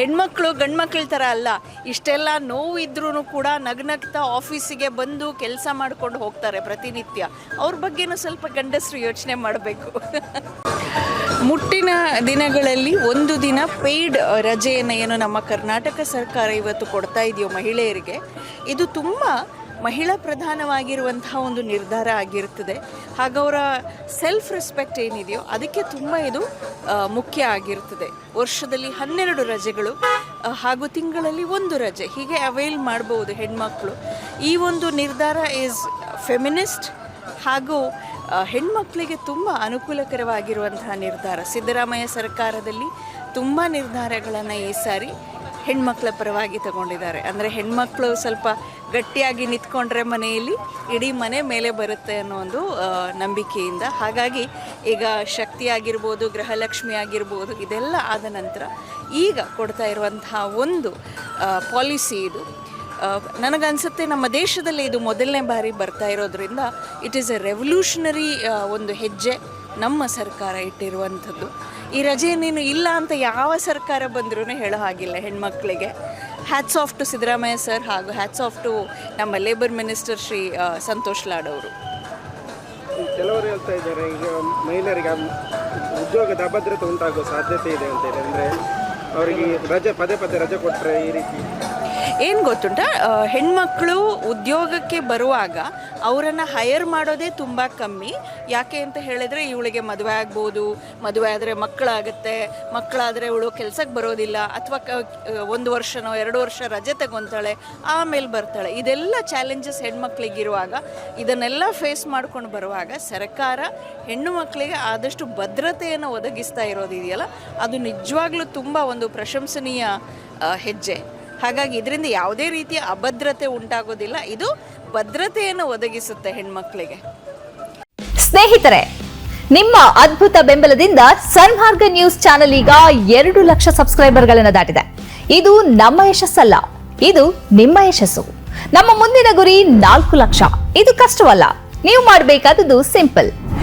ಹೆಣ್ಮಕ್ಳು ಗಂಡ್ಮಕ್ಳ ಥರ ಅಲ್ಲ, ಇಷ್ಟೆಲ್ಲ ನೋವು ಇದ್ರೂ ಕೂಡ ನಗ್ನಗ್ತಾ ಆಫೀಸಿಗೆ ಬಂದು ಕೆಲಸ ಮಾಡ್ಕೊಂಡು ಹೋಗ್ತಾರೆ ಪ್ರತಿನಿತ್ಯ. ಅವ್ರ ಬಗ್ಗೆನೂ ಸ್ವಲ್ಪ ಗಂಡಸರು ಯೋಚನೆ ಮಾಡಬೇಕು. ಮುಟ್ಟಿನ ದಿನಗಳಲ್ಲಿ ಒಂದು ದಿನ ಪೇಯ್ಡ್ ರಜೆಯನ್ನು ಏನು ನಮ್ಮ ಕರ್ನಾಟಕ ಸರ್ಕಾರ ಇವತ್ತು ಕೊಡ್ತಾ ಇದೆಯೋ ಮಹಿಳೆಯರಿಗೆ, ಇದು ತುಂಬ ಮಹಿಳಾ ಪ್ರಧಾನವಾಗಿರುವಂತಹ ಒಂದು ನಿರ್ಧಾರ ಆಗಿರ್ತದೆ. ಹಾಗೂ ಅವರ ಸೆಲ್ಫ್ ರೆಸ್ಪೆಕ್ಟ್ ಏನಿದೆಯೋ ಅದಕ್ಕೆ ತುಂಬ ಇದು ಮುಖ್ಯ ಆಗಿರ್ತದೆ. ವರ್ಷದಲ್ಲಿ ಹನ್ನೆರಡು ರಜೆಗಳು ಹಾಗೂ ತಿಂಗಳಲ್ಲಿ ಒಂದು ರಜೆ. ಹೀಗೆ ಅವೈಲ್ ಮಾಡಬಹುದು ಹೆಣ್ಮಕ್ಳು. ಈ ಒಂದು ನಿರ್ಧಾರ ಈಸ್ ಫೆಮಿನಿಸ್ಟ್ ಹಾಗೂ ಹೆಣ್ಮಕ್ಕಳಿಗೆ ತುಂಬ ಅನುಕೂಲಕರವಾಗಿರುವಂತಹ ನಿರ್ಧಾರ. ಸಿದ್ದರಾಮಯ್ಯ ಸರ್ಕಾರದಲ್ಲಿ ತುಂಬ ನಿರ್ಧಾರಗಳನ್ನು ಈ ಸಾರಿ ಹೆಣ್ಮಕ್ಳ ಪರವಾಗಿ ತಗೊಂಡಿದ್ದಾರೆ. ಅಂದರೆ ಹೆಣ್ಮಕ್ಳು ಸ್ವಲ್ಪ ಗಟ್ಟಿಯಾಗಿ ನಿಂತ್ಕೊಂಡ್ರೆ ಮನೆಯಲ್ಲಿ ಇಡೀ ಮನೆ ಮೇಲೆ ಬರುತ್ತೆ ಅನ್ನೋ ಒಂದು ನಂಬಿಕೆಯಿಂದ. ಹಾಗಾಗಿ ಈಗ ಶಕ್ತಿ ಆಗಿರ್ಬೋದು ಗೃಹಲಕ್ಷ್ಮಿ ಆಗಿರ್ಬೋದು, ಇದೆಲ್ಲ ಆದ ನಂತರ ಈಗ ಕೊಡ್ತಾ ಇರುವಂತಹ ಒಂದು ಪಾಲಿಸಿ ಇದು. ನನಗನ್ಸುತ್ತೆ ನಮ್ಮ ದೇಶದಲ್ಲಿ ಇದು ಮೊದಲನೇ ಬಾರಿ ಬರ್ತಾ ಇರೋದ್ರಿಂದ ಇಟ್ ಈಸ್ ಎ ರೆವಲ್ಯೂಷನರಿ ಒಂದು ಹೆಜ್ಜೆ. ನಮ್ಮ ಸರ್ಕಾರ ಇಟ್ಟಿರುವಂಥದ್ದು. ಈ ರಜೆ ನೀನು ಇಲ್ಲ ಅಂತ ಯಾವ ಸರ್ಕಾರ ಬಂದರೂ ಹೇಳೋ ಹಾಗಿಲ್ಲ ಹೆಣ್ಮಕ್ಳಿಗೆ. Hats off to Siddaramaiah sir ಹಾಗೂ ಹ್ಯಾಟ್ಸ್ ಆಫ್ ಟು ನಮ್ಮ ಲೇಬರ್ ಮಿನಿಸ್ಟರ್ ಶ್ರೀ ಸಂತೋಷ್ ಲಾಡ್ ಅವರು. ಕೆಲವರು ಹೇಳ್ತಾ ಇದ್ದಾರೆ, ಈಗ ಮಹಿಳೆಯರಿಗೆ ಉದ್ಯೋಗದ ಅಭದ್ರತೆ ಉಂಟಾಗುವ ಸಾಧ್ಯತೆ ಇದೆ ಅಂತ ಹೇಳಿ. ಅಂದರೆ, ಅವರಿಗೆ ರಜೆ, ಪದೇ ಪದೇ ರಜೆ ಕೊಟ್ಟರೆ ಈ ರೀತಿ ಏನು ಗೊತ್ತುಂಟ? ಹೆಣ್ಮಕ್ಕಳು ಉದ್ಯೋಗಕ್ಕೆ ಬರುವಾಗ ಅವರನ್ನು ಹೈಯರ್ ಮಾಡೋದೇ ತುಂಬ ಕಮ್ಮಿ. ಯಾಕೆ ಅಂತ ಹೇಳಿದರೆ ಇವಳಿಗೆ ಮದುವೆ ಆಗ್ಬೋದು, ಮದುವೆ ಆದರೆ ಮಕ್ಕಳಾಗುತ್ತೆ, ಮಕ್ಕಳಾದರೆ ಇವಳು ಕೆಲಸಕ್ಕೆ ಬರೋದಿಲ್ಲ, ಅಥವಾ ಒಂದು ವರ್ಷನೋ, ಎರಡು ವರ್ಷ ರಜೆ ತಗೊತಾಳೆ, ಆಮೇಲೆ ಬರ್ತಾಳೆ. ಇದೆಲ್ಲ ಚಾಲೆಂಜಸ್ ಹೆಣ್ಮಕ್ಳಿಗಿರುವಾಗ, ಇದನ್ನೆಲ್ಲ ಫೇಸ್ ಮಾಡ್ಕೊಂಡು ಬರುವಾಗ ಸರ್ಕಾರ ಹೆಣ್ಣು ಮಕ್ಕಳಿಗೆ ಆದಷ್ಟು ಭದ್ರತೆಯನ್ನು ಒದಗಿಸ್ತಾ ಇರೋದಿದೆಯಲ್ಲ? ಅದು ನಿಜವಾಗ್ಲೂ ತುಂಬ ಒಂದು ಪ್ರಶಂಸನೀಯ ಹೆಜ್ಜೆ. ಹಾಗಾಗಿ ಇದರಿಂದ ಯಾವುದೇ ರೀತಿಯ ಅಭದ್ರತೆ ಉಂಟಾಗೋದಿಲ್ಲ. ಇದು ಭದ್ರತೆಯನ್ನು ಒದಗಿಸುತ್ತೆ ಹೆಣ್ಮಕ್ಳಿಗೆ. ಸ್ನೇಹಿತರೆ, ನಿಮ್ಮ ಅದ್ಭುತ ಬೆಂಬಲದಿಂದ ಸನ್ಮಾರ್ಗ ನ್ಯೂಸ್ ಚಾನೆಲ್ ಈಗ ಎರಡು ಲಕ್ಷ ಸಬ್ಸ್ಕ್ರೈಬರ್ಗಳನ್ನು ದಾಟಿದೆ. ಇದು ನಮ್ಮ ಯಶಸ್ಸಲ್ಲ, ಇದು ನಿಮ್ಮ ಯಶಸ್ಸು. ನಮ್ಮ ಮುಂದಿನ ಗುರಿ ನಾಲ್ಕು ಲಕ್ಷ. ಇದು ಕಷ್ಟವಲ್ಲ, ನೀವು ಮಾಡಬೇಕಾದದ್ದು ಸಿಂಪಲ್.